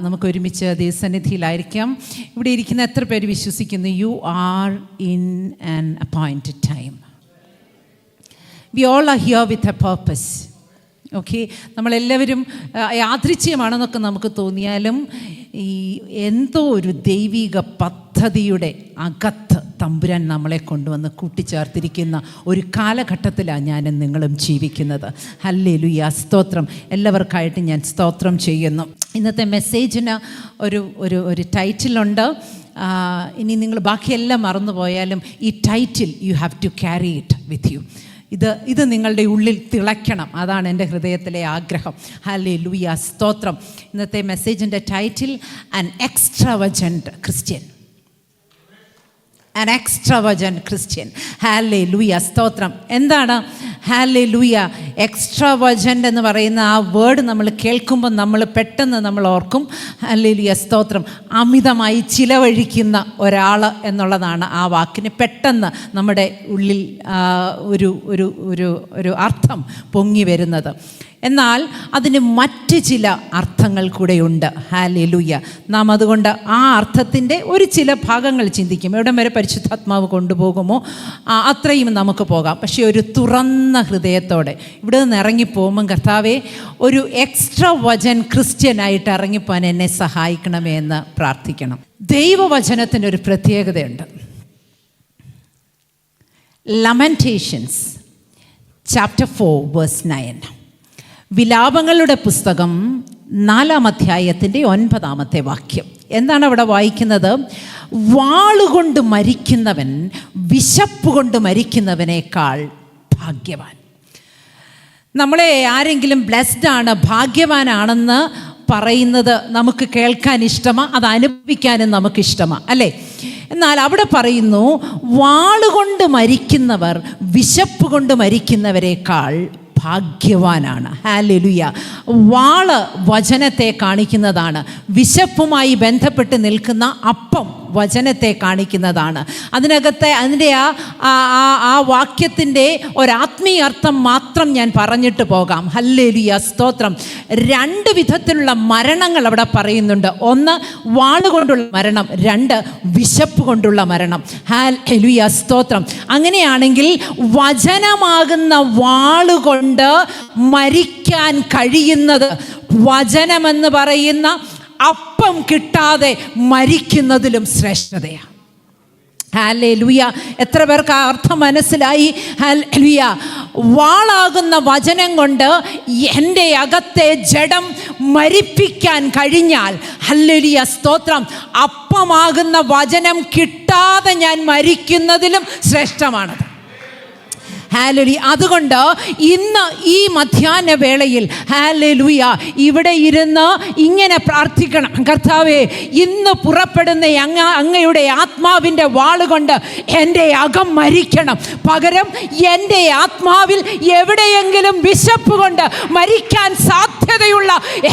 നമുക്ക് ഒരുമിച്ച് ദൈവസന്നിധിയിലായിരിക്കാം. ഇവിടെ ഇരിക്കുന്ന എത്ര പേര് വിശ്വസിക്കുന്നു? You are in an appointed time we all are here with a purpose okay നമ്മളെല്ലാവരും യാദൃച്ഛ്യമാണെന്നൊക്കെ നമുക്ക് തോന്നിയാലും ഈ എന്തോ ഒരു ദൈവിക പദ്ധതിയുടെ അകത്ത് തമ്പുരാൻ നമ്മളെ കൊണ്ടുവന്ന് കൂട്ടിച്ചേർത്തിരിക്കുന്ന ഒരു കാലഘട്ടത്തിലാണ് ഞാനും നിങ്ങളും ജീവിക്കുന്നത്. ഹല്ലേ ലുയ്യ സ്തോത്രം. എല്ലാവർക്കായിട്ട് ഞാൻ സ്തോത്രം ചെയ്യുന്നു. ഇന്നത്തെ മെസ്സേജിന് ഒരു ഒരു ഒരു ടൈറ്റിലുണ്ട്. ഇനി നിങ്ങൾ ബാക്കിയെല്ലാം മറന്നു പോയാലും ഈ title you have to carry it with you. ഇത് ഇത് നിങ്ങളുടെ ഉള്ളിൽ തിളയ്ക്കണം. അതാണ് എന്റെ ഹൃദയത്തിലെ ആഗ്രഹം. ഹലേ ലൂയ സ്തോത്രം. ഇന്നത്തെ മെസ്സേജിന്റെ title an extravagant Christian an extravagant Christian hallelujah സ്തോത്രം. എന്താണ്? ഹാലേ ലൂയ എക്സ്ട്രാവജന്റ് എന്ന് പറയുന്ന ആ വേർഡ് നമ്മൾ കേൾക്കുമ്പോൾ നമ്മൾ പെട്ടെന്ന് നമ്മൾ ഓർക്കും. ഹാലേ ലൂയ സ്തോത്രം. അമിതമായി ചിലവഴിക്കുന്ന ഒരാൾ എന്നുള്ളതാണ് ആ വാക്കിന് പെട്ടെന്ന് നമ്മുടെ ഉള്ളിൽ ഒരു ഒരു ഒരു ഒരു അർത്ഥം പൊങ്ങി വരുന്നത്. എന്നാൽ അതിന് മറ്റ് ചില അർത്ഥങ്ങൾ കൂടെയുണ്ട്. ഹാലെലുയ്യ നാം അതുകൊണ്ട് ആ അർത്ഥത്തിന്റെ ഒരു ചില ഭാഗങ്ങൾ ചിന്തിക്കും. എവിടം വരെ പരിശുദ്ധാത്മാവ് കൊണ്ടുപോകുമോ? അത്രയും നമുക്ക് പോകാം. പക്ഷേ ഒരു തുറന്ന ഹൃദയത്തോടെ ഇവിടെ നിന്ന് ഇറങ്ങിപ്പോകുമ്പം കർത്താവെ ഒരു എക്സ്ട്രാ വചൻ ക്രിസ്ത്യനായിട്ട് ഇറങ്ങിപ്പോകാൻ എന്നെ സഹായിക്കണമേ എന്ന് പ്രാർത്ഥിക്കണം. ദൈവവചനത്തിന്റെ ഒരു പ്രത്യേകതയുണ്ട്. Lamentations chapter four verse nine വിലാപങ്ങളുടെ പുസ്തകം നാലാം അധ്യായത്തിന്റെ ഒൻപതാമത്തെ വാക്യം. എന്താണ് അവിടെ വായിക്കുന്നത്? വാളുകൊണ്ട് മരിക്കുന്നവൻ വിശപ്പ് കൊണ്ട് മരിക്കുന്നവനേക്കാൾ ഭാഗ്യവാൻ. നമ്മളെ ആരെങ്കിലും ബ്ലെസ്ഡ് ആണ് ഭാഗ്യവാനാണെന്ന് പറയുന്നത് നമുക്ക് കേൾക്കാൻ ഇഷ്ടമാ അത് അനുഭവിക്കാനും നമുക്ക് ഇഷ്ടമാ അല്ലേ? എന്നാൽ അവിടെ പറയുന്നു വാളുകൊണ്ട് മരിക്കുന്നവർ വിശപ്പ് കൊണ്ട് മരിക്കുന്നവരെക്കാൾ ഭാഗ്യവാനാണ്. ഹാലെലുയ വാൾ വചനത്തെ കാണിക്കുന്നതാണ്. വിശപ്പുമായി ബന്ധപ്പെട്ട് നിൽക്കുന്ന അപ്പം. വചനത്തെ കാണിക്കുന്നതാണ്. അതിനകത്തെ അതിന്റെ ആ ആ- വാക്യത്തിന്റെ ഒരാത്മീയ അർത്ഥം മാത്രം ഞാൻ പറഞ്ഞിട്ട് പോകാം. ഹല്ലേലിയ സ്തോത്രം. രണ്ട് വിധത്തിലുള്ള മരണങ്ങൾ അവിടെ പറയുന്നുണ്ട്. ഒന്ന് വാളുകൊണ്ടുള്ള മരണം. രണ്ട് വിശപ്പ് കൊണ്ടുള്ള മരണം. ഹാലുയ സ്തോത്രം. അങ്ങനെയാണെങ്കിൽ വചനമാകുന്ന വാളുകൊണ്ട് മരിക്കാൻ കഴിയുന്നത് വചനമെന്ന് പറയുന്ന അപ്പം കിട്ടാതെ മരിക്കുന്നതിലും ശ്രേഷ്ഠതയാണ് ഹാലേ ലുയ എത്ര പേർക്ക് ആ അർത്ഥം മനസ്സിലായി? ലുയ വാളാകുന്ന വചനം കൊണ്ട് എന്റെ അകത്തെ ജഡം മരിപ്പിക്കാൻ കഴിഞ്ഞാൽ ഹല്ലുലിയ സ്തോത്രം അപ്പമാകുന്ന വചനം കിട്ടാതെ ഞാൻ മരിക്കുന്നതിലും ശ്രേഷ്ഠമാണത്. ഹാലലി അതുകൊണ്ട് ഇന്ന് ഈ മധ്യാഹ്ന വേളയിൽ ഹാലലുയ ഇവിടെ ഇരുന്ന് ഇങ്ങനെ പ്രാർത്ഥിക്കണം. കർത്താവേ ഇന്ന് പുറപ്പെടുന്ന അങ്ങ അങ്ങയുടെ ആത്മാവിന്റെ വാളുകൊണ്ട് എന്റെ അകം മരിക്കണം. പകരം എന്റെ ആത്മാവിൽ എവിടെയെങ്കിലും വിശപ്പ് കൊണ്ട് മരിക്കാൻ സാധ്യതയുള്ള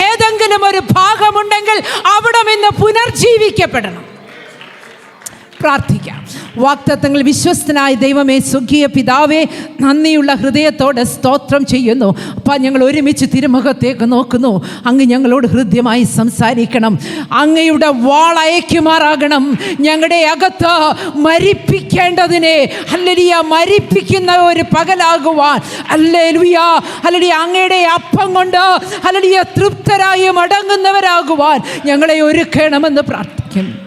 ഏതെങ്കിലും ഒരു ഭാഗമുണ്ടെങ്കിൽ അവിടെ നിന്ന് പുനർജീവിക്കപ്പെടണം. പ്രാർത്ഥിക്കാം. വാക്തത്വങ്ങൾ വിശ്വസ്തനായ ദൈവമേ സുഖിയ പിതാവേ നന്ദിയുള്ള ഹൃദയത്തോടെ സ്തോത്രം ചെയ്യുന്നു. അപ്പം ഞങ്ങൾ ഒരുമിച്ച് തിരുമുഖത്തേക്ക് നോക്കുന്നു. അങ്ങ് ഞങ്ങളോട് ഹൃദ്യമായി സംസാരിക്കണം. അങ്ങയുടെ വാളയക്കുമാറാകണം ഞങ്ങളുടെ അകത്ത് മരിപ്പിക്കേണ്ടതിനെ അല്ലടിയ മരിപ്പിക്കുന്ന ഒരു പകലാകുവാൻ. അല്ലേ ലുയ അല്ലടി അങ്ങയുടെ അപ്പം കൊണ്ട് അല്ലടിയ തൃപ്തരായി മടങ്ങുന്നവരാകുവാൻ ഞങ്ങളെ ഒരുക്കണമെന്ന് പ്രാർത്ഥിക്കുന്നു.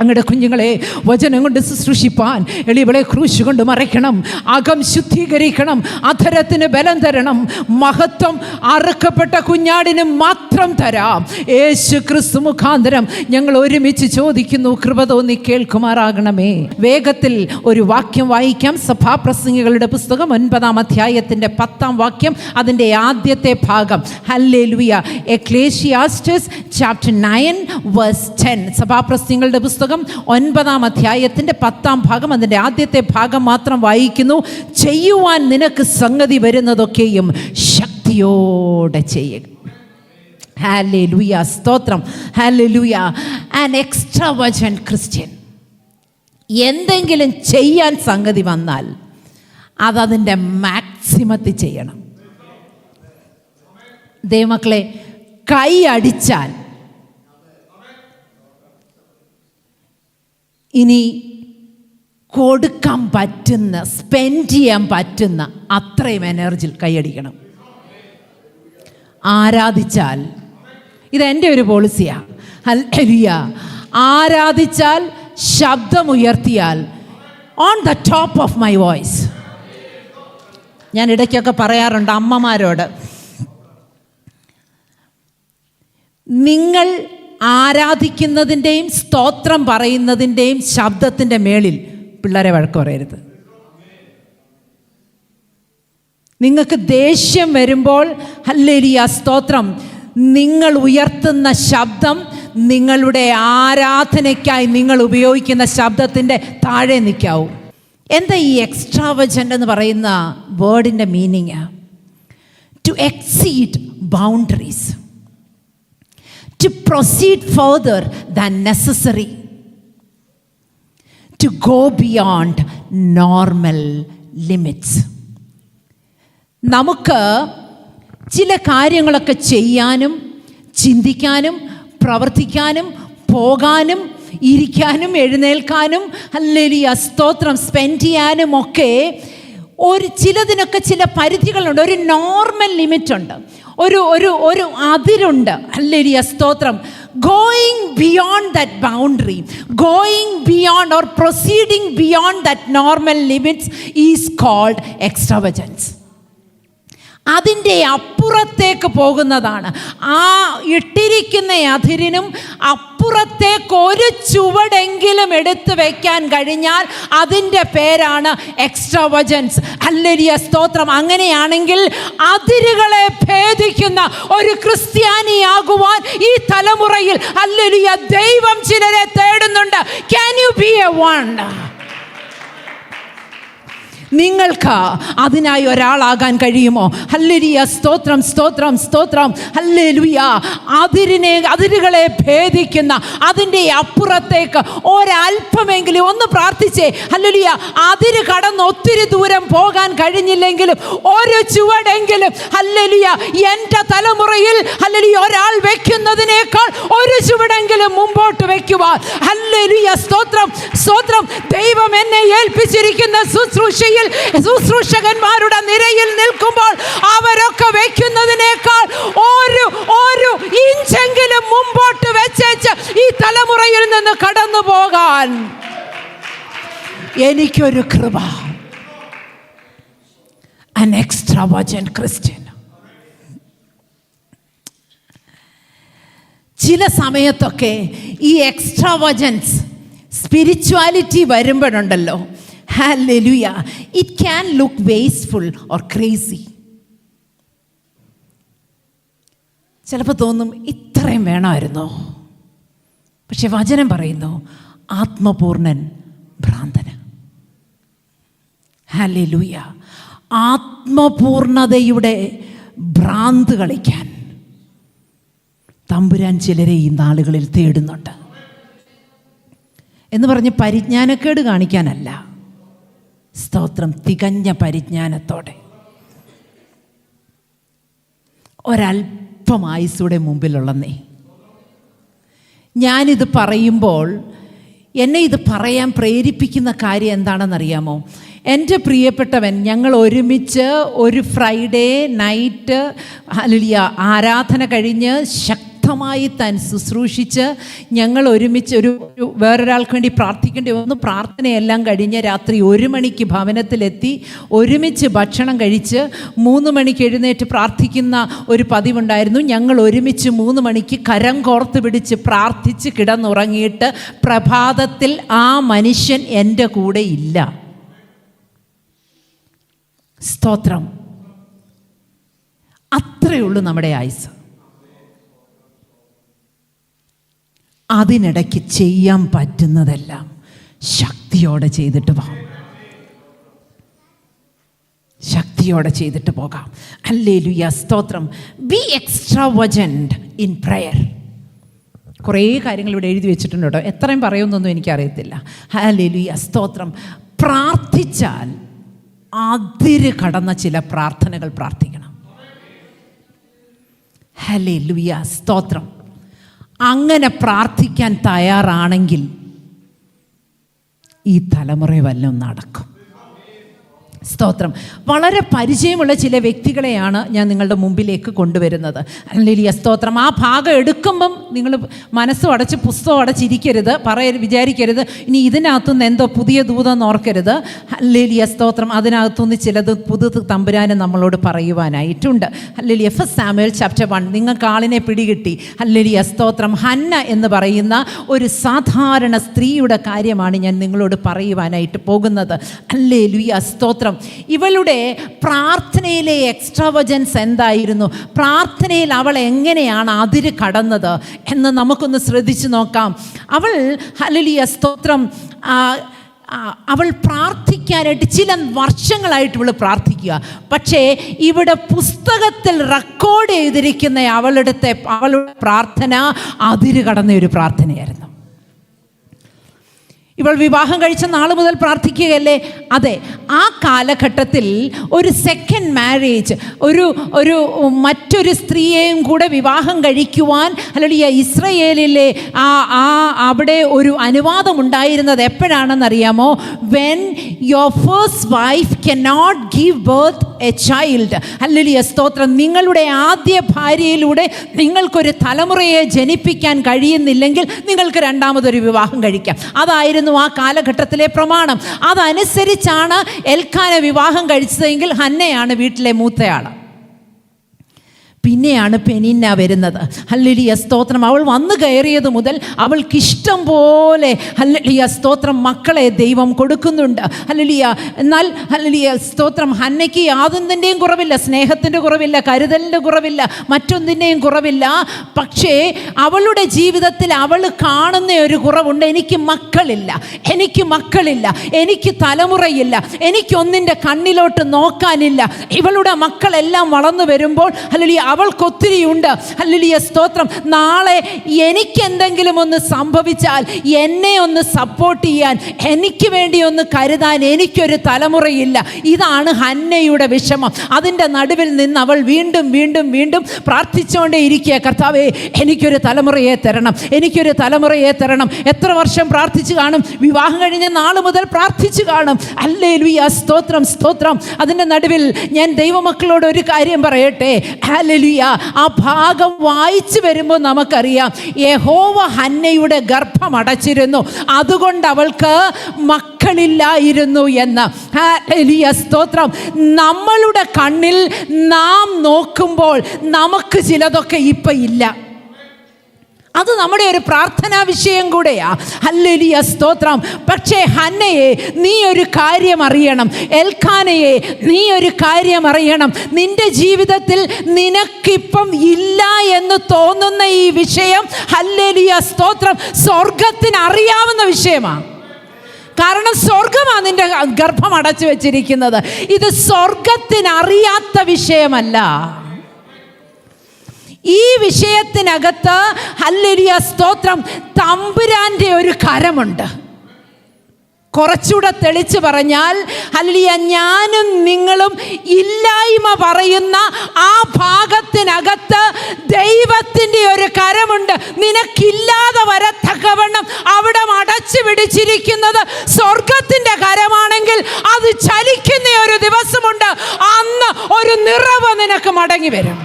അങ്ങയുടെ കുഞ്ഞുങ്ങളെ വചനം കൊണ്ട് ശുശ്രൂഷിപ്പാൻ എളിവളെ ക്രൂശ് കൊണ്ട് മറയ്ക്കണം അകം ശുദ്ധീകരിക്കണം അധരത്തിന് ബലം തരണം മഹത്വം അറുക്കപ്പെട്ട കുഞ്ഞാടിന് മാത്രം തരാം. യേശു ക്രിസ്തു മുഖാന്തരം ഞങ്ങൾ ഒരുമിച്ച് ചോദിക്കുന്നു കൃപ തോന്നി കേൾക്കുമാറാകണമേ. വേഗത്തിൽ ഒരു വാക്യം വായിക്കാം. സഭാപ്രസംഗികളുടെ പുസ്തകം ഒൻപതാം അധ്യായത്തിന്റെ പത്താം വാക്യം അതിന്റെ ആദ്യത്തെ ഭാഗം. Hallelujah Ecclesiastes chapter nine verse ten സഭാപ്രസംഗികളുടെ പുസ്തകം ഒൻപതാം അധ്യായത്തിന്റെ പത്താം ഭാഗം അതിന്റെ ആദ്യത്തെ ഭാഗം മാത്രം വായിക്കുന്നു. ചെയ്യുവാൻ നിനക്ക് സംഗതി വരുന്നതൊക്കെയും ശക്തിയോടെ ചെയ്യുക ഹാലെ ലൂയ സ്തോത്രം. ഹാലെ ലൂയ ആൻ എക്സ്ട്രാ വജൻ ക്രിസ്ത്യൻ എന്തെങ്കിലും ചെയ്യാൻ സംഗതി വന്നാൽ അതതിന്റെ മാക്സിമത്തിൽ ചെയ്യണം. ദൈവമക്കളെ കൈ അടിച്ചാൽ ഇനി കൊടുക്കാൻ പറ്റുന്ന സ്പെൻഡ് ചെയ്യാൻ പറ്റുന്ന അത്രയും എനർജിയിൽ കൈയടിക്കണം. ആരാധിച്ചാൽ ഇതെന്റെ ഒരു പോളിസിയാണ് ഹല്ലേലൂയ. ആരാധിച്ചാൽ ശബ്ദമുയർത്തിയാൽ on the top of my voice ഞാൻ ഇടയ്ക്കൊക്കെ പറയാറുണ്ട് അമ്മമാരോട്. നിങ്ങൾ ആരാധിക്കുന്നതിന്റെയും സ്തോത്രം പറയുന്നതിന്റെയും ശബ്ദത്തിന്റെ മേളിൽ പിള്ളേരെ വഴക്ക് പറയരുത്. നിങ്ങൾക്ക് ദേഷ്യം വരുമ്പോൾ ഹല്ലേലിയ സ്തോത്രം. നിങ്ങൾ ഉയർത്തുന്ന ശബ്ദം നിങ്ങളുടെ ആരാധനയ്ക്കായി നിങ്ങൾ ഉപയോഗിക്കുന്ന ശബ്ദത്തിന്റെ താഴെ നിൽക്കാവൂ. എന്താ ഈ എക്സ്ട്രാ എക്സ്ട്രാവജന്റ് എന്ന് പറയുന്ന വേർഡിന്റെ meaning to exceed boundaries to proceed further than necessary, to go beyond normal limits. നമുക്ക് ചില കാര്യങ്ങളൊക്കെ ചെയ്യാനും ചിന്തിക്കാനും പ്രവർത്തിക്കാനും പോകാനും ഇരിക്കാനും എഴുന്നേൽക്കാനും അല്ലെങ്കിൽ സ്തോത്രം സ്പെൻഡ് ചെയ്യാനും ഒക്കെ ഒരു ചിലതിനൊക്കെ ചില പരിധികളുണ്ട്. ഒരു നോർമൽ ലിമിറ്റ് ഉണ്ട്. ഒരു ഒരു ഒരു അതിരുണ്ട്. അല്ലെരിയ സ്തോത്രം. Going beyond that boundary going beyond or proceeding beyond that normal limits is called extravagance അതിന്റെ അപ്പുറത്തേക്ക് പോകുന്നതാണ്. ആ ഇട്ടിരിക്കുന്ന അതിരിനും അപ്പുറത്തേക്ക് ഒരു ചുവടെങ്കിലും എടുത്തു വയ്ക്കാൻ കഴിഞ്ഞാൽ അതിന്റെ പേരാണ് എക്സ്ട്രാവജൻസ്. അല്ലരിയ സ്തോത്രം. അങ്ങനെയാണെങ്കിൽ അതിരുകളെ ഭേദിക്കുന്ന ഒരു ക്രിസ്ത്യാനിയാകുവാൻ ഈ തലമുറയിൽ അല്ലരിയ ദൈവം ചിലരെ തേടുന്നുണ്ട്. Can you be a one നിങ്ങൾക്ക് അതിനായി ഒരാളാകാൻ കഴിയുമോ? ഹല്ലേലൂയ സ്തോത്രം സ്തോത്രം സ്തോത്രം. ഹല്ലേലൂയ. അതിരിനെ അതിരുകളെ ഭേദിക്കുന്ന അതിന്റെ അപ്പുറത്തേക്ക് ഒരല്പമെങ്കിലും ഒന്ന് പ്രാർത്ഥിച്ചേ. ഹല്ലേലൂയ. അതിര് കടന്ന് ഒത്തിരി ദൂരം പോകാൻ കഴിഞ്ഞില്ലെങ്കിലും ഒരു ചുവടെങ്കിലും ഹല്ലേലൂയ എന്റെ തലമുറയിൽ ഹല്ലേലൂയ ഒരാൾ വെക്കുന്നതിനേക്കാൾ ഒരു ചുവടെങ്കിലും മുമ്പോട്ട് വെക്കുവാൻ. ഹല്ലേലൂയ. സ്തോത്രം സ്തോത്രം. ദൈവം എന്നെ ഏൽപ്പിച്ചിരിക്കുന്ന ശുശ്രൂഷയിൽ ശുശ്രൂഷകന്മാരുടെ നിരയിൽ നിൽക്കുമ്പോൾ അവരൊക്കെ വെക്കുന്നതിനേക്കാൾ ഒരു ഒരു ഇഞ്ചെങ്കിലും മുമ്പോട്ട് വെച്ചേച്ച് ഈ തലമുറയിൽ നിന്ന് കടന്നു പോകാൻ എനിക്കൊരു കൃപ an. ചില സമയത്തൊക്കെ ഈ എക്സ്ട്രാവജൻസ് സ്പിരിച്വാലിറ്റി വരുമ്പോഴുണ്ടല്ലോ hallelujah It can look wasteful or crazy. ചിലപ്പോൾ തോന്നും ഇത്രയും വേണമായിരുന്നോ. പക്ഷെ വചനം പറയുന്നു ആത്മപൂർണൻ ഭ്രാന്തന്. ഹാലലുയ ആത്മപൂർണതയുടെ ഭ്രാന്ത് കളിക്കാൻ തമ്പുരാൻ ചിലരെ ഈ നാളുകളിൽ തേടുന്നുണ്ട്. എന്ന് പറഞ്ഞ് പരിജ്ഞാനക്കേട് കാണിക്കാനല്ല. സ്തോത്രം തികഞ്ഞ പരിജ്ഞാനത്തോടെ. ഒരല്പം ആയുസ്സൂടെ മുമ്പിലുള്ളന്നേ. ഞാനിത് പറയുമ്പോൾ എന്നെ ഇത് പറയാൻ പ്രേരിപ്പിക്കുന്ന കാര്യം എന്താണെന്നറിയാമോ? എന്റെ പ്രിയപ്പെട്ടവൻ ഞങ്ങൾ ഒരുമിച്ച് ഒരു ഫ്രൈഡേ നൈറ്റ് അല്ലിയ ആരാധന കഴിഞ്ഞ് ശക്തമായി താൻ ശുശ്രൂഷിച്ച് ഞങ്ങൾ ഒരുമിച്ച് ഒരു ഒരു വേറൊരാൾക്ക് വേണ്ടി പ്രാർത്ഥിക്കേണ്ടി വന്നു. പ്രാർത്ഥനയെല്ലാം കഴിഞ്ഞ് രാത്രി ഒരു മണിക്ക് ഭവനത്തിലെത്തി ഒരുമിച്ച് ഭക്ഷണം കഴിച്ച് മൂന്ന് മണിക്ക് എഴുന്നേറ്റ് പ്രാർത്ഥിക്കുന്ന ഒരു പതിവുണ്ടായിരുന്നു. ഞങ്ങൾ ഒരുമിച്ച് മൂന്ന് മണിക്ക് കരം കോർത്ത് പിടിച്ച് പ്രാർത്ഥിച്ച് കിടന്നുറങ്ങിയിട്ട് പ്രഭാതത്തിൽ ആ മനുഷ്യൻ എന്റെ കൂടെ ഇല്ല. സ്തോത്രം. അത്രയുള്ളൂ നമ്മുടെ ആയുസ് അതിനിടയ്ക്ക് ചെയ്യാൻ പറ്റുന്നതെല്ലാം ശക്തിയോടെ ചെയ്തിട്ട് പോകാം ശക്തിയോടെ ചെയ്തിട്ട് പോകാം. അല്ലേ ലുയ സ്തോത്രം. Be extravagant in prayer കുറേ കാര്യങ്ങൾ ഇവിടെ എഴുതി വെച്ചിട്ടുണ്ട് കേട്ടോ. എത്രയും പറയുമെന്നൊന്നും എനിക്കറിയത്തില്ല. അല്ലേ ലുയ സ്തോത്രം. പ്രാർത്ഥിച്ചാൽ അതിര് കടന്ന ചില പ്രാർത്ഥനകൾ പ്രാർത്ഥിക്കണം. ഹലേ ലുയ സ്തോത്രം. അങ്ങനെ പ്രാർത്ഥിക്കാൻ തയ്യാറാണെങ്കിൽ ഈ തലമുറ വല്ലതും നടക്കും. സ്തോത്രം. വളരെ പരിചയമുള്ള ചില വ്യക്തികളെയാണ് ഞാൻ നിങ്ങളുടെ മുമ്പിലേക്ക് കൊണ്ടുവരുന്നത്. അല്ലെങ്കിൽ സ്തോത്രം. ആ ഭാഗം എടുക്കുമ്പം നിങ്ങൾ മനസ്സും അടച്ച് പുസ്തകം അടച്ചിരിക്കരുത് പറയ വിചാരിക്കരുത്. ഇനി ഇതിനകത്തുനിന്ന് എന്തോ പുതിയ ദൂതം ഓർക്കരുത്. അല്ലേലിയ സ്തോത്രം. അതിനകത്തുനിന്ന് ചിലത് പുതു തമ്പുരാനെ നമ്മളോട് പറയുവാനായിട്ടുണ്ട്. Alleluia F S Samuel chapter one നിങ്ങൾക്ക് ആളിനെ പിടികിട്ടി. അല്ലേലിയ സ്തോത്രം. ഹന്ന എന്ന് പറയുന്ന ഒരു സാധാരണ സ്ത്രീയുടെ കാര്യമാണ് ഞാൻ നിങ്ങളോട് പറയുവാനായിട്ട് പോകുന്നത്. അല്ലേ ലുയ സ്തോത്രം. ഇവളുടെ പ്രാർത്ഥനയിലെ എക്സ്ട്രാവജൻസ് എന്തായിരുന്നു? പ്രാർത്ഥനയിൽ അവൾ എങ്ങനെയാണ് അതിര് കടന്നത് എന്ന് നമുക്കൊന്ന് ശ്രദ്ധിച്ചു നോക്കാം. അവൾ ഹലലിയ സ്തോത്രം അവൾ പ്രാർത്ഥിക്കാനായിട്ട് ചില വർഷങ്ങളായിട്ട് ഇവൾ പ്രാർത്ഥിക്കുക. പക്ഷേ ഇവിടെ പുസ്തകത്തിൽ റെക്കോർഡ് ചെയ്തിരിക്കുന്ന അവളുടെ അവളുടെ പ്രാർത്ഥന അതിര് കടന്ന ഒരു പ്രാർത്ഥനയായിരുന്നു. ഇവൾ വിവാഹം കഴിച്ച നാൾ മുതൽ പ്രാർത്ഥിക്കുകയല്ലേ? അതെ ആ കാലഘട്ടത്തിൽ ഒരു സെക്കൻഡ് മാരേജ് ഒരു ഒരു മറ്റൊരു സ്ത്രീയെയും കൂടെ വിവാഹം കഴിക്കുവാൻ അല്ലെങ്കിൽ ഇസ്രയേലിലെ ആ ആ അവിടെ ഒരു അനുവാദം ഉണ്ടായിരുന്നത് എപ്പോഴാണെന്നറിയാമോ? When your first wife can not give birth a child അല്ലെങ്കിൽ സ്തോത്രം. നിങ്ങളുടെ ആദ്യ ഭാര്യയിലൂടെ നിങ്ങൾക്കൊരു തലമുറയെ ജനിപ്പിക്കാൻ കഴിയുന്നില്ലെങ്കിൽ നിങ്ങൾക്ക് രണ്ടാമതൊരു വിവാഹം കഴിക്കാം. അതായിരുന്നു ആ കാലഘട്ടത്തിലെ പ്രമാണം. അതനുസരിച്ചാണ് എൽക്കാന വിവാഹം കഴിച്ചതെങ്കിൽ ഹന്നയാണ് വീട്ടിലെ മൂത്തയാൾ പിന്നെയാണ് പെനിന്ന വരുന്നത്. ഹല്ലിലിയ സ്തോത്രം. അവൾ വന്നു കയറിയത് മുതൽ അവൾക്കിഷ്ടം പോലെ ഹല്ലിലിയ സ്തോത്രം മക്കളെ ദൈവം കൊടുക്കുന്നുണ്ട്. ഹല്ലിയ എന്നാൽ ഹല്ലിയ സ്തോത്രം ഹന്നയ്ക്ക് യാതൊന്നിന്റെയും കുറവില്ല സ്നേഹത്തിന്റെ കുറവില്ല കരുതലിന്റെ കുറവില്ല മറ്റൊന്നിന്റെയും കുറവില്ല. പക്ഷേ അവളുടെ ജീവിതത്തിൽ അവൾ കാണുന്ന ഒരു കുറവുണ്ട്. എനിക്ക് മക്കളില്ല എനിക്ക് മക്കളില്ല എനിക്ക് തലമുറയില്ല എനിക്കൊന്നിന്റെ കണ്ണിലോട്ട് നോക്കാനില്ല. ഇവളുടെ മക്കളെല്ലാം വളർന്നു വരുമ്പോൾ അല്ലെങ്കിൽ അവൾക്കൊത്തിരിയുണ്ട്. അല്ലിയ സ്തോത്രം. നാളെ എനിക്കെന്തെങ്കിലും ഒന്ന് സംഭവിച്ചാൽ എന്നെ ഒന്ന് സപ്പോർട്ട് ചെയ്യാൻ എനിക്ക് വേണ്ടി ഒന്ന് കരുതാൻ എനിക്കൊരു തലമുറയില്ല. ഇതാണ് ഹന്നയുടെ വിഷമം. അതിന്റെ നടുവിൽ നിന്ന് അവൾ വീണ്ടും വീണ്ടും വീണ്ടും പ്രാർത്ഥിച്ചുകൊണ്ടേ ഇരിക്കുക. കർത്താവേ എനിക്കൊരു തലമുറയെ തരണം. എനിക്കൊരു തലമുറയെ തരണം. എത്ര വർഷം പ്രാർത്ഥിച്ചു കാണും. വിവാഹം കഴിഞ്ഞ നാൾ മുതൽ പ്രാർത്ഥിച്ചു കാണും. അല്ലേ ലുയ സ്തോത്രം സ്തോത്രം. അതിന്റെ നടുവിൽ ഞാൻ ദൈവമക്കളോട് ഒരു കാര്യം പറയട്ടെ. ഹാലലുയ ആ ഭാഗം വായിച്ചു വരുമ്പോൾ നമുക്കറിയാം. യഹോവ ഹന്നയുടെ ഗർഭം അടച്ചിരുന്നു അതുകൊണ്ട് അവൾക്ക് മക്കളില്ലായിരുന്നു എന്ന്. ഹാലലുയ സ്തോത്രം. നമ്മളുടെ കണ്ണിൽ നാം നോക്കുമ്പോൾ നമുക്ക് ചിലതൊക്കെ ഇപ്പം ഇല്ല. അത് നമ്മുടെ ഒരു പ്രാർത്ഥനാ വിഷയം കൂടെയാ. ഹല്ലേലൂയ സ്തോത്രം. പക്ഷേ ഹന്നയെ നീ ഒരു കാര്യം അറിയണം. എൽഖാനയെ നീ ഒരു കാര്യം അറിയണം. നിന്റെ ജീവിതത്തിൽ നിനക്കിപ്പം ഇല്ല എന്ന് തോന്നുന്ന ഈ വിഷയം ഹല്ലേലൂയ സ്തോത്രം സ്വർഗത്തിന് അറിയാവുന്ന വിഷയമാണ് കാരണം സ്വർഗമാണ് നിന്റെ ഗർഭം അടച്ചു വെച്ചിരിക്കുന്നത്. ഇത് സ്വർഗത്തിനറിയാത്ത വിഷയമല്ല. ഈ വിഷയത്തിനകത്ത് ഹല്ലേലൂയ സ്തോത്രം തമ്പുരാന്റെ ഒരു കരമുണ്ട്. കുറച്ചുകൂടെ തെളിച്ച് പറഞ്ഞാൽ അല്ലിയ ഞാനും നിങ്ങളും ഇല്ലായ്മ പറയുന്ന ആ ഭാഗത്തിനകത്ത് ദൈവത്തിന്റെ ഒരു കരമുണ്ട്. നിനക്കില്ലാതെ വരത്തക്കവണ്ണം അവിടെ അടച്ചു പിടിച്ചിരിക്കുന്നത് സ്വർഗത്തിന്റെ കരമാണെങ്കിൽ അത് ചലിക്കുന്ന ഒരു ദിവസമുണ്ട്. അന്ന് ഒരു നിറവ് നിനക്ക് മടങ്ങി വരും.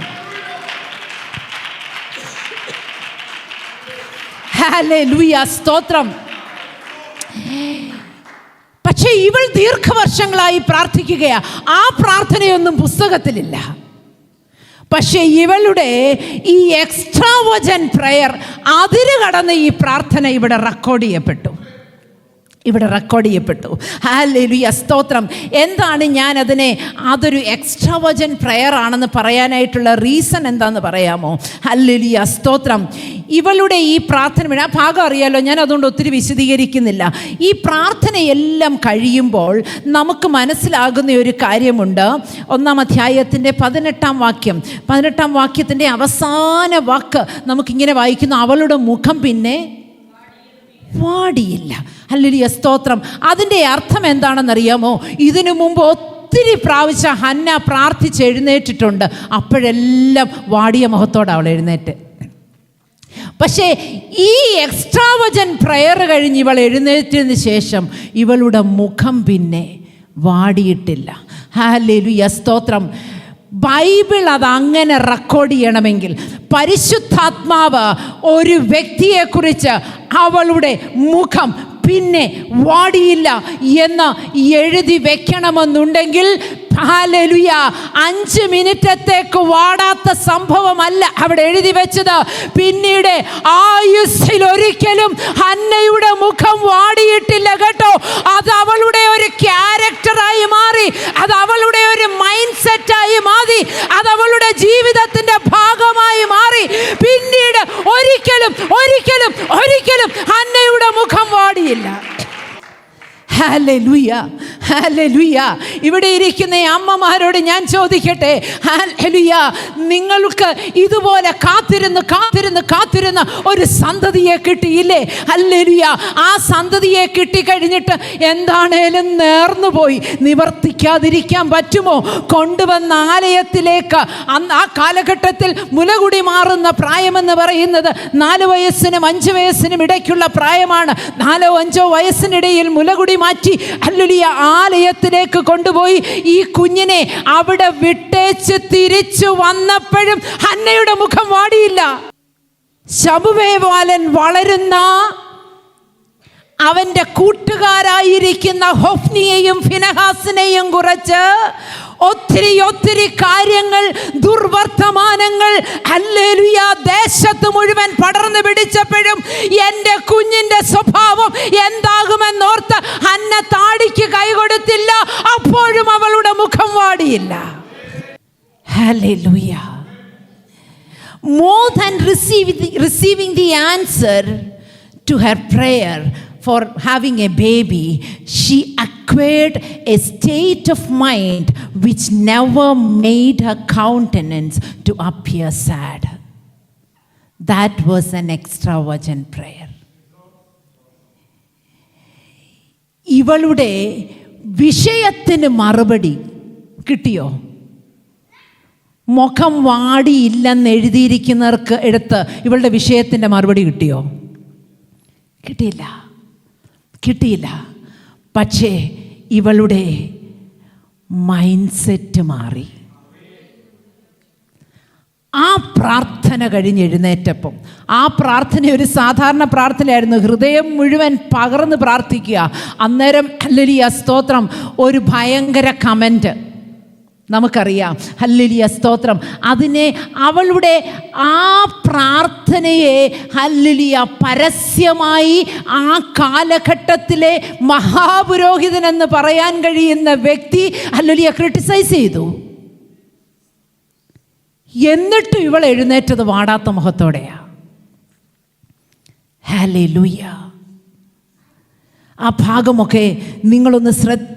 ഹല്ലേലൂയ സ്തോത്രം. പക്ഷേ ഇവൾ ദീർഘവർഷങ്ങളായി പ്രാർത്ഥിക്കുകയാ. ആ പ്രാർത്ഥനയൊന്നും പുസ്തകത്തിലില്ല. പക്ഷേ ഇവളുടെ ഈ എക്സ്ട്രാവജൻ പ്രയർ അതിര് കടന്ന് ഈ പ്രാർത്ഥന ഇവിടെ റെക്കോർഡ് ചെയ്യപ്പെട്ടു. ഇവിടെ റെക്കോർഡ് ചെയ്യപ്പെട്ടു. ഹാലേലുയ സ്തോത്രം. എന്താണ് ഞാൻ അതിനെ അതൊരു എക്സ്ട്രാ വജൻ പ്രയർ ആണെന്ന് പറയാനായിട്ടുള്ള റീസൺ എന്താണെന്ന് പറയാമോ? ഹല്ലേലുയ സ്തോത്രം. ഇവളുടെ ഈ പ്രാർത്ഥന ആ ഭാഗം അറിയാലോ ഞാൻ അതുകൊണ്ട് ഒത്തിരി വിശദീകരിക്കുന്നില്ല. ഈ പ്രാർത്ഥനയെല്ലാം കഴിയുമ്പോൾ നമുക്ക് മനസ്സിലാകുന്ന ഒരു കാര്യമുണ്ട്. ഒന്നാം അധ്യായത്തിന്റെ പതിനെട്ടാം വാക്യം. പതിനെട്ടാം വാക്യത്തിന്റെ അവസാന വാക്ക് നമുക്കിങ്ങനെ വായിക്കുന്നു. അവളുടെ മുഖം പിന്നെ വാടിയില്ല. ഹല്ലേലൂയ സ്തോത്രം. അതിന്റെ അർത്ഥം എന്താണെന്നറിയാമോ? ഇതിനു മുമ്പ് ഒത്തിരി പ്രാവശ്യം ഹന്ന പ്രാർത്ഥിച്ച് എഴുന്നേറ്റിട്ടുണ്ട്. അപ്പോഴെല്ലാം വാടിയ മുഖത്തോടെ അവൾ എഴുന്നേറ്റ്. പക്ഷേ ഈ എക്സ്ട്രാവജൻ പ്രയർ കഴിഞ്ഞ് ഇവൾ എഴുന്നേറ്റതിന് ശേഷം ഇവളുടെ മുഖം പിന്നെ വാടിയിട്ടില്ല. ഹാലേലു സ്തോത്രം. ബൈബിൾ അത് അങ്ങനെ റെക്കോർഡ് ചെയ്യണമെങ്കിൽ പരിശുദ്ധാത്മാവ് ഒരു വ്യക്തിയെക്കുറിച്ച് അവളുടെ മുഖം പിന്നെ വാടിയില്ല എന്ന് എഴുതി വെക്കണമെന്നുണ്ടെങ്കിൽ ഹാലലുയ അഞ്ച് മിനിറ്റത്തേക്ക് വാടാത്ത സംഭവമല്ല അവിടെ എഴുതി വെച്ചത്. പിന്നീട് ആയുസ്സിൽ ഒരിക്കലും ഹന്നയുടെ മുഖം വാടിയിട്ടില്ല കേട്ടോ. അത് അവളുടെ ഒരു ക്യാരക്ടറായി ഒരിക്കലും ഒരിക്കലും ഒരിക്കലും അന്നയുടെ മുഖം വാടിയില്ല. ഹാലലുയ ഹാലലുയ ഇവിടെ ഇരിക്കുന്ന അമ്മമാരോട് ഞാൻ ചോദിക്കട്ടെ? ഹാലലുയ നിങ്ങൾക്ക് ഇതുപോലെ കാത്തിരുന്ന് കാത്തിരുന്ന് കാത്തിരുന്ന് ഒരു സന്തതിയെ കിട്ടിയില്ലേ? ഹല്ലേലുയ ആ സന്തതിയെ കിട്ടിക്കഴിഞ്ഞിട്ട് എന്താണേലും നേർന്നു പോയി നിവർത്തിക്കാതിരിക്കാൻ പറ്റുമോ? കൊണ്ടുവന്ന ആലയത്തിലേക്ക് അന്ന് ആ കാലഘട്ടത്തിൽ മുലകുടി മാറുന്ന പ്രായമെന്ന് പറയുന്നത് നാല് വയസ്സിനും അഞ്ച് വയസ്സിനും ഇടയ്ക്കുള്ള പ്രായമാണ്. നാലോ അഞ്ചോ വയസ്സിനിടയിൽ മുലകുടി മാറ്റി അല്ലുലിയ ആലയത്തിലേക്ക് കൊണ്ടുപോയി ഈ കുഞ്ഞിനെ അവിടെ വിട്ടേച്ച് തിരിച്ചു വന്നപ്പോഴും ഹന്നയുടെ മുഖം വാടിയില്ല. ശബുവേവാലൻ വളരുന്ന അവന്റെ കൂട്ടുകാരായിരിക്കുന്ന ഹൊഫ്നിയെയും ഫിനഹാസിനെയും കുറച്ച് ഒത്തിരി ഒത്തിരി കാര്യങ്ങൾ ദുർവർത്തമാനങ്ങൾ അല്ലേലുയ ദേശത്ത് മുഴുവൻ പടർന്നു പിടിച്ചപ്പോഴും എന്റെ കുഞ്ഞിന്റെ സ്വഭാവം എന്താകുമെന്നോർത്ത് അന്ന താടിക്ക് കൈ കൊടുത്തില്ല. അപ്പോഴും അവളുടെ മുഖം വാടിയില്ല. Hallelujah. More than receiving the, the answer to her prayer for having a baby, she acquired a state of mind which never made her countenance to appear sad. That was an extravagant prayer. ഇവളുടെ വിഷയത്തിന് മറുപടി കിട്ടിയോ മുഖം വാടിയില്ലെന്ന് എഴുതിയിരിക്കുന്നവർക്ക് എടുത്ത് ഇവളുടെ വിഷയത്തിൻ്റെ മറുപടി കിട്ടിയോ കിട്ടിയില്ല കിട്ടിയില്ല. പക്ഷേ ഇവളുടെ മൈൻഡ് സെറ്റ് മാറി. ആ പ്രാർത്ഥന കഴിഞ്ഞ് എഴുന്നേറ്റപ്പം ആ പ്രാർത്ഥന ഒരു സാധാരണ പ്രാർത്ഥനയായിരുന്നു. ഹൃദയം മുഴുവൻ പകർന്ന് പ്രാർത്ഥിക്കുക. അന്നേരം ഹല്ലേലൂയ സ്തോത്രം. ഒരു ഭയങ്കര കമന്റ്. നമുക്കറിയാം. ഹല്ലിലിയ സ്തോത്രം. അതിനെ അവളുടെ ആ പ്രാർത്ഥനയെ ഹല്ലിലിയ പരസ്യമായി ആ കാലഘട്ടത്തിലെ മഹാപുരോഹിതൻ എന്ന് പറയാൻ കഴിയുന്ന വ്യക്തി ഹല്ലിലിയ ക്രിട്ടിസൈസ് ചെയ്തു. എന്നിട്ടും ഇവൾ എഴുന്നേറ്റത് വാടാത്ത മുഖത്തോടെയാ. ഹാലേ ആ ഭാഗമൊക്കെ നിങ്ങളൊന്ന്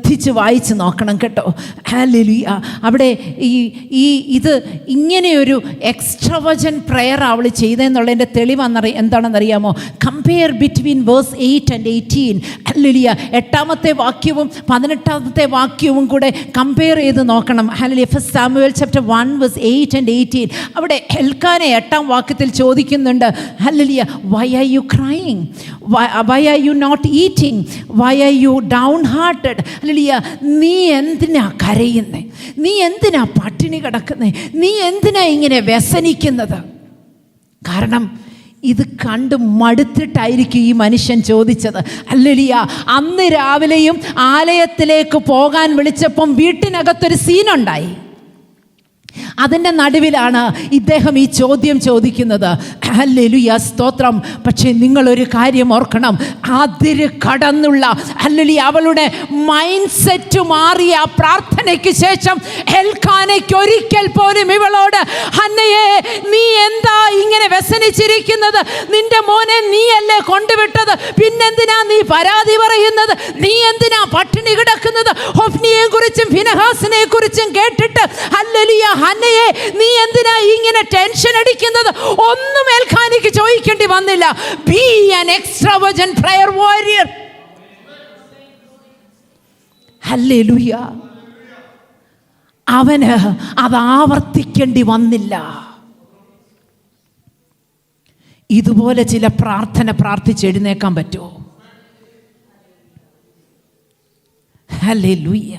ശ്രദ്ധിച്ച് വായിച്ച് നോക്കണം കേട്ടോ. ഹാലലുയ അവിടെ ഈ ഈ ഇത് ഇങ്ങനെയൊരു എക്സ്ട്രവജൻ പ്രെയർ അവൾ ചെയ്തതെന്നുള്ളതിന്റെ തെളിവെന്നറി എന്താണെന്നറിയാമോ? Compare between verse eight and eighteen hallelujah എട്ടാമത്തെ വാക്യവും പതിനെട്ടാമത്തെ വാക്യവും കൂടെ കമ്പയർ ചെയ്ത് നോക്കണം. Hallelujah first Samuel chapter one verse eight and eighteen അവിടെ ഹെൽക്കാനെ എട്ടാം വാക്യത്തിൽ ചോദിക്കുന്നുണ്ട്. Hallelujah why are you crying why are you not eating why are you down hearted alleluia നീ എന്തിനാ കരയുന്നേ? നീ എന്തിനാ പട്ടിണി കിടക്കുന്നേ? നീ എന്തിനാ ഇങ്ങനെ വ്യസനിക്കുന്നത്? കാരണം ഇത് കണ്ട് മടുത്തിട്ടായിരിക്കും ഈ മനുഷ്യൻ ചോദിച്ചത്. അല്ലലിയ അന്ന് രാവിലെയും ആലയത്തിലേക്ക് പോകാൻ വിളിച്ചപ്പം വീട്ടിനകത്തൊരു സീനുണ്ടായി. അതിന്റെ നടുവിലാണ് ഇദ്ദേഹം ഈ ചോദ്യം ചോദിക്കുന്നത്. ഹല്ലേലുയ സ്തോത്രം. പക്ഷേ നിങ്ങളൊരു കാര്യം ഓർക്കണം. അതിര് കടന്നുള്ള ഹല്ലേലി അവളുടെ മൈൻഡ് സെറ്റ് മാറിയ ആ പ്രാർത്ഥനയ്ക്ക് ശേഷം ഹെൽഖാനയ്ക്ക് ഒരിക്കൽ പോലും ഇവളോട് ഹന്നയെ നീ എന്താ ഇങ്ങനെ വ്യസനിച്ചിരിക്കുന്നത്? നിന്റെ മോനെ നീയല്ലേ കൊണ്ടുവിട്ടത്? പിന്നെന്തിനാ നീ പരാതി പറയുന്നത്? നീ എന്തിനാ പട്ടിണി കിടക്കുന്നത്? ഹൊഫ്നിയെ കുറിച്ചും ഫിനഹാസിനെ കുറിച്ചും കേട്ടിട്ട് ഹല്ലലിയ ഹന്നയെ നീ എന്തിനാ ഇങ്ങനെ ടെൻഷൻ അടിക്കുന്നത്? ഒന്നും ഏൽഖാനിക്ക് ചോദിക്കേണ്ടി വന്നില്ല. Be an extravagant prayer warrior hallelujah. അവന് അത് ആവർത്തിക്കേണ്ടി വന്നില്ല. ഇതുപോലെ ചില പ്രാർത്ഥന പ്രാർത്ഥിച്ച് എഴുന്നേക്കാൻ പറ്റുമോ? ഹലേ ലൂയ്യ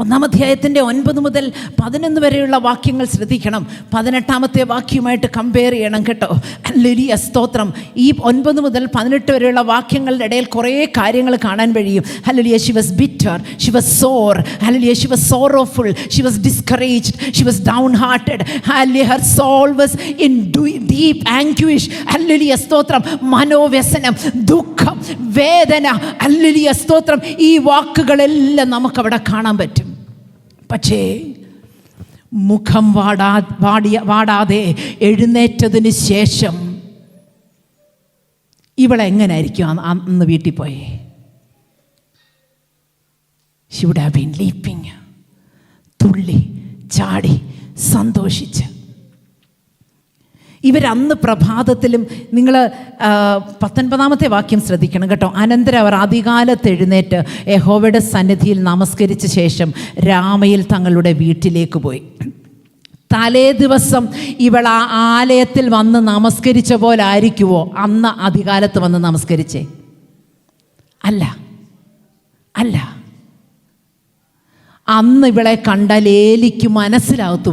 ഒന്നാം അധ്യായത്തിന്റെ ഒൻപത് മുതൽ പതിനൊന്ന് വരെയുള്ള വാക്യങ്ങൾ ശ്രദ്ധിക്കണം. പതിനെട്ടാമത്തെ വാക്യമായിട്ട് കമ്പയർ ചെയ്യണം കേട്ടോ. ലിലിയ സ്തോത്രം. ഈ ഒൻപത് മുതൽ പതിനെട്ട് വരെയുള്ള വാക്യങ്ങളുടെ ഇടയിൽ കുറേ കാര്യങ്ങൾ കാണാൻ കഴിയും. Hallelujah she was bitter she was sore hallelujah she was sorrowful she was discouraged she was down hearted hallelujah her soul was in deep anguish hallelujah സ്തോത്രം. മനോവ്യസനം ദുഃഖം വേദന. ഹല്ലുലിയ സ്തോത്രം. ഈ വാക്കുകളെല്ലാം നമുക്കവിടെ കാണാൻ പറ്റും. പക്ഷേ മുഖം വാടാ വാടിയ വാടാതെ എഴുന്നേറ്റതിന് ശേഷം ഇവളെങ്ങനായിരിക്കും അന്ന് വീട്ടിൽ പോയേ? ഷുഡ് ഹാവ് ബീൻ ലീപ്പിങ് തുള്ളി ചാടി സന്തോഷിച്ച്. ഇവരന്ന് പ്രഭാതത്തിലും നിങ്ങൾ പത്തൊൻപതാമത്തെ വാക്യം ശ്രദ്ധിക്കണം കേട്ടോ. അനന്തരം അവർ ആദ്യകാലത്ത് എഴുന്നേറ്റ് യഹോവയുടെ സന്നിധിയിൽ നമസ്കരിച്ച ശേഷം രാമയിൽ തങ്ങളുടെ വീട്ടിലേക്ക് പോയി. തലേ ദിവസം ഇവൾ ആ ആലയത്തിൽ വന്ന് നമസ്കരിച്ച പോലെ ആയിരിക്കുമോ അന്ന് അധികാലത്ത് വന്ന് നമസ്കരിച്ചേ? അല്ല. അല്ല. അന്ന് ഇവളെ കണ്ടാൽ ഏലിക്ക് മനസ്സിലാകത്തു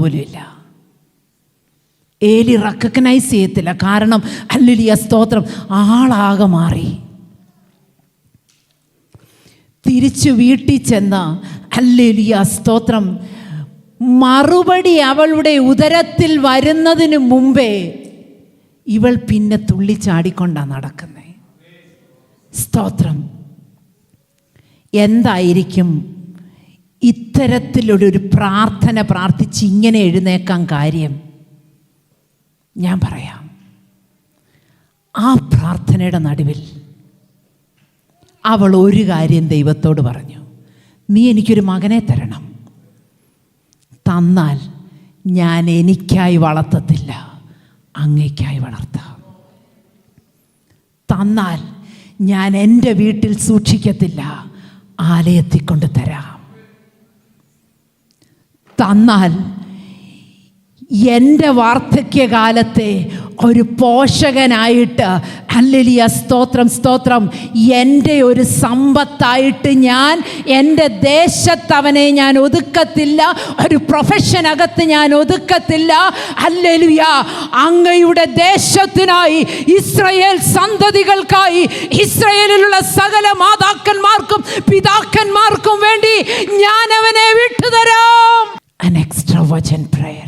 ഏലി റെക്കഗ്നൈസ് ചെയ്യത്തില്ല. കാരണം അല്ലിലിയ സ്തോത്രം. ആളാകെ മാറി. തിരിച്ചു വീട്ടിൽ ചെന്ന് അല്ലിലിയ സ്തോത്രം. മറുപടി അവളുടെ ഉദരത്തിൽ വരുന്നതിന് മുമ്പേ ഇവൾ പിന്നെ തുള്ളിച്ചാടിക്കൊണ്ടാണ് നടക്കുന്നത് സ്തോത്രം. എന്തായിരിക്കും? ഇത്തരത്തിലൊരു പ്രാർത്ഥന പ്രാർത്ഥിച്ച് ഇങ്ങനെ എഴുന്നേക്കാൻ കാര്യം? ഞാൻ പറയാം. ആ പ്രാർത്ഥനയുടെ നടുവിൽ അവൾ ഒരു കാര്യം ദൈവത്തോട് പറഞ്ഞു. നീ എനിക്കൊരു മകനെ തരണം. തന്നാൽ ഞാൻ എനിക്കായി വളർത്തത്തില്ല അങ്ങയ്ക്കായി വളർത്താം. തന്നാൽ ഞാൻ എന്റെ വീട്ടിൽ സൂക്ഷിക്കത്തില്ല ആലയത്തിൽ കൊണ്ട് തരാം. തന്നാൽ എന്റെ വാർദ്ധക്യകാലത്തെ ഒരു പോഷകനായിട്ട് അല്ലലിയ സ്തോത്രം സ്തോത്രം എന്റെ ഒരു സമ്പത്തായിട്ട് ഞാൻ എന്റെ ദേശത്തവനെ ഞാൻ ഒതുക്കത്തില്ല ഒരു പ്രൊഫഷനകത്ത് ഞാൻ ഒതുക്കത്തില്ല അല്ലലിയ അങ്ങയുടെ ദേശത്തിനായി ഇസ്രയേൽ സന്തതികൾക്കായി ഇസ്രയേലിലുള്ള സകല മാതാക്കന്മാർക്കും പിതാക്കന്മാർക്കും വേണ്ടി ഞാൻ അവനെ വിട്ടുതരാം extravagant prayer.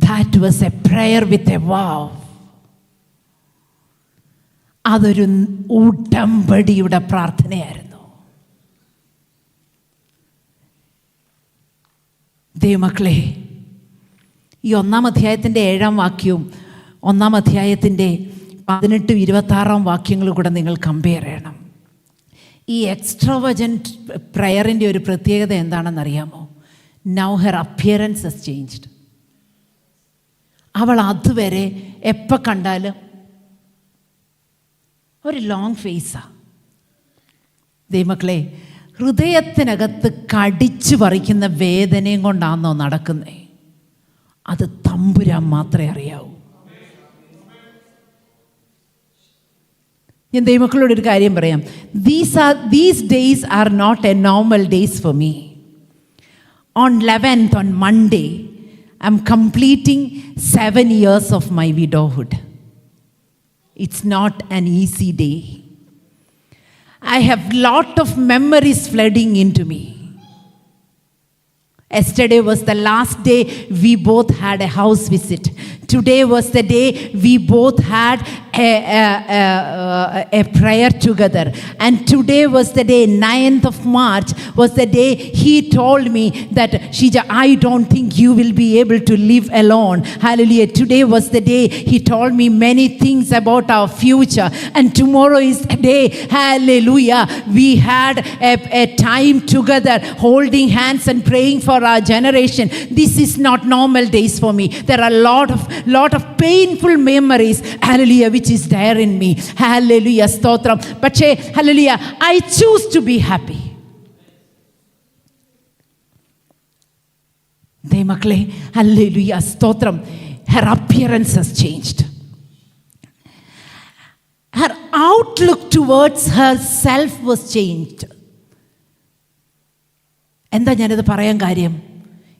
That was a prayer with a vow അതൊരു ഉടമ്പടിയുടെ പ്രാർത്ഥനയായിരുന്നു. ദൈവമക്കളെ ഈ ഒന്നാം അധ്യായത്തിന്റെ ഏഴാം വാക്യവും ഒന്നാം അധ്യായത്തിന്റെ പതിനെട്ടും ഇരുപത്താറാം വാക്യങ്ങളും കൂടെ നിങ്ങൾ കമ്പയർ ചെയ്യണം. ഈ എക്സ്ട്രോവജന്റ് പ്രയറിന്റെ ഒരു പ്രത്യേകത എന്താണെന്നറിയാമോ? Now her appearance has changed അവൾ അതുവരെ എപ്പോൾ കണ്ടാലും? ഒരു ലോങ് ഫേസാ ദൈവമക്കളെ ഹൃദയത്തിനകത്ത് കടിച്ചു പറിക്കുന്ന വേദനയും കൊണ്ടാണോ നടക്കുന്നേ? അത് തമ്പുരാൻ മാത്രമേ അറിയാവൂ. ഞാൻ ദൈവമക്കളോട് ഒരു കാര്യം പറയാം. These are these days are not a normal days for me on eleventh on Monday I'm completing seven years of my widowhood. It's not an easy day. I have lot of memories flooding into me. Yesterday was the last day we both had a house visit. Today was the day we both had a, a, a, a prayer together. And today was the day, 9th of March, was the day he told me that, Shija, I don't think you will be able to live alone. Hallelujah. Today was the day he told me many things about our future. And tomorrow is the day, hallelujah, we had a, a time together holding hands and praying for our generation. This is not normal days for me. There are a lot of lot of painful memories, hallelujah, which is there in me. Hallelujah, stotram. പക്ഷേ hallelujah, I choose to be happy. ദൈവമക്കളെ hallelujah സ്തോത്രം her appearance has changed. Her outlook towards herself was changed. എന്താ ഞാനിത് പറയാൻ കാര്യം?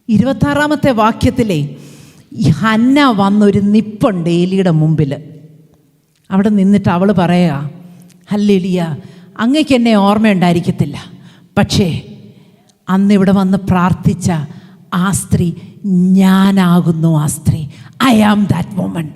ഇരുപത്താറാമത്തെ വാക്യത്തിലെ ഈ Hannah വന്നൊരു നിപ്പുണ്ട് ഏലിയുടെ മുമ്പിൽ. അവിടെ നിന്നിട്ട് അവൾ പറയുക ഹല്ലേലിയ അങ്ങക്ക് എന്നെ ഓർമ്മയുണ്ടായിരിക്കത്തില്ല. പക്ഷേ അന്ന് ഇവിടെ വന്ന് പ്രാർത്ഥിച്ച ആ സ്ത്രീ ഞാനാകുന്നു ആ സ്ത്രീ. ഐ ആം ദാറ്റ് വുമൺ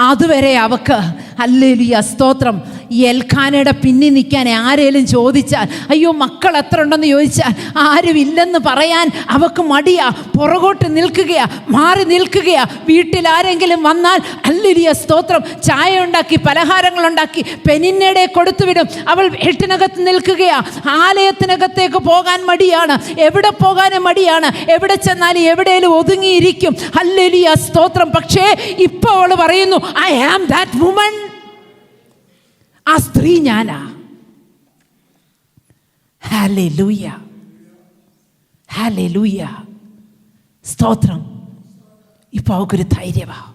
അതുവരെ അവക്ക് അല്ലേലിയ സ്തോത്രം. എൽഖാനയുടെ പിന്നിൽ നിൽക്കാൻ ആരേലും ചോദിച്ചാൽ അയ്യോ മക്കൾ എത്ര ഉണ്ടെന്ന് ചോദിച്ചാൽ ആരും ഇല്ലെന്ന് പറയാൻ അവക്ക് മടിയാ. പുറകോട്ട് നിൽക്കുകയാ മാറി നിൽക്കുകയാ. വീട്ടിൽ ആരെങ്കിലും വന്നാൽ അല്ലിരിയ സ്തോത്രം. ചായ ഉണ്ടാക്കി പലഹാരങ്ങൾ ഉണ്ടാക്കി പെനിന്നയുടെ കൊടുത്തുവിടും അവൾ വീട്ടിനകത്ത് നിൽക്കുകയാ. ആലയത്തിനകത്തേക്ക് പോകാൻ മടിയാണ്. എവിടെ പോകാനും മടിയാണ്. എവിടെ ചെന്നാലും എവിടെയും ഒതുങ്ങിയിരിക്കും. അല്ലിരിയ സ്തോത്രം. പക്ഷേ ഇപ്പോൾ അവൾ പറയുന്നു ഐ ആം ദാറ്റ് വുമൺ ആ സ്ത്രീ ഞാനാ. ഹാലേ ലൂയ ഹാലേ ലൂയ സ്തോത്രം. ഇപ്പോൾ അവൾക്കൊരു ധൈര്യമാണ്